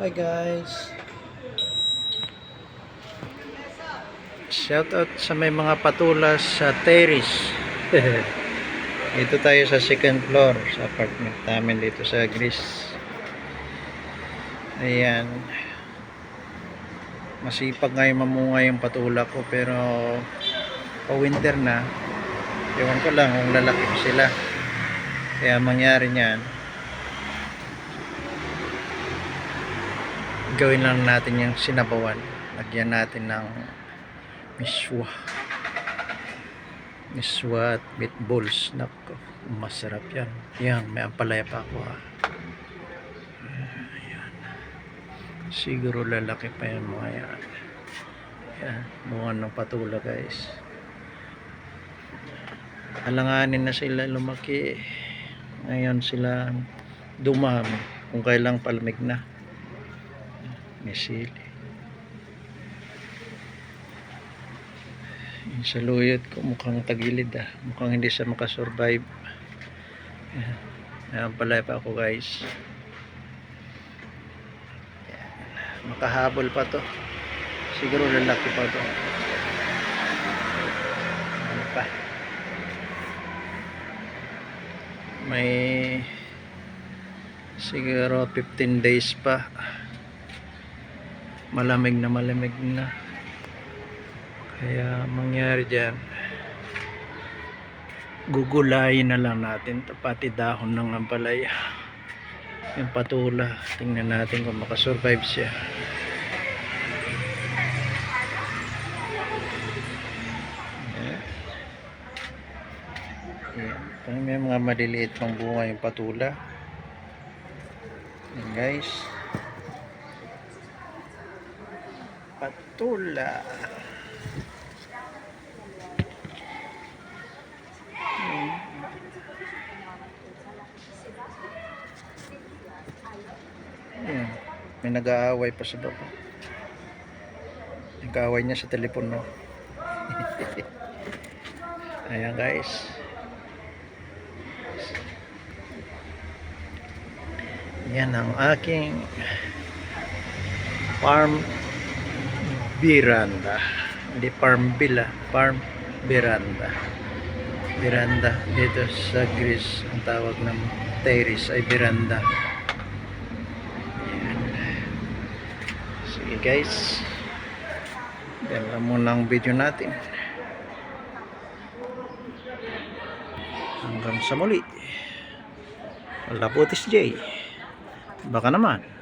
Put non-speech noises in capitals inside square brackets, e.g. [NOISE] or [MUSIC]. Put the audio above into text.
Hi guys. Shout out sa may mga patulas sa terrace. [LAUGHS] dito tayo sa second floor sa apartment namin dito sa Greece. Ayan. Masipag nga yung mamunga yung patula ko pero pa winter na. Ewan ko lang kung lalaki sila. Kaya mangyari niyan. Gawin lang natin yung sinabawan. Lagyan natin ng miswa. Miswa at meatballs. Nako masarap yan. Yan may ampalaya pa ako ha. Ayan. siguro lalaki pa yan mga yan. Yan bunga ng patula guys. Alanganin na sila lumaki. Ngayon sila dumami. Kung kailang palamig na may sili. Yung sa luyot ko mukhang tagilid ah. Mukhang hindi siya makasurvive. Ayan. Ayan pala pa ako guys. Ayan. Makahabol pa to. Siguro lalaki pa to. Ano pa? May siguro 15 days pa malamig na malamig na. Kaya mangyari dyan gugulayin na lang natin pati dahon ng ampalaya. Yung patula tingnan natin kung makasurvive siya. Ayan. May mga maliliit pang bunga yung patula. Ayan guys patula. Hmm. May nag-aaway pa sa baba. Nag-aaway niya sa telepono. [LAUGHS] Ayan guys. Yan ang aking farm Biranda. Hindi farm villa, farm Biranda. Biranda dito sa Greece ang tawag ng terrace ay Biranda. Ayan. Sige guys. Yan lang muna ang video natin. Hanggang sa muli. Wala putis J. Baka naman.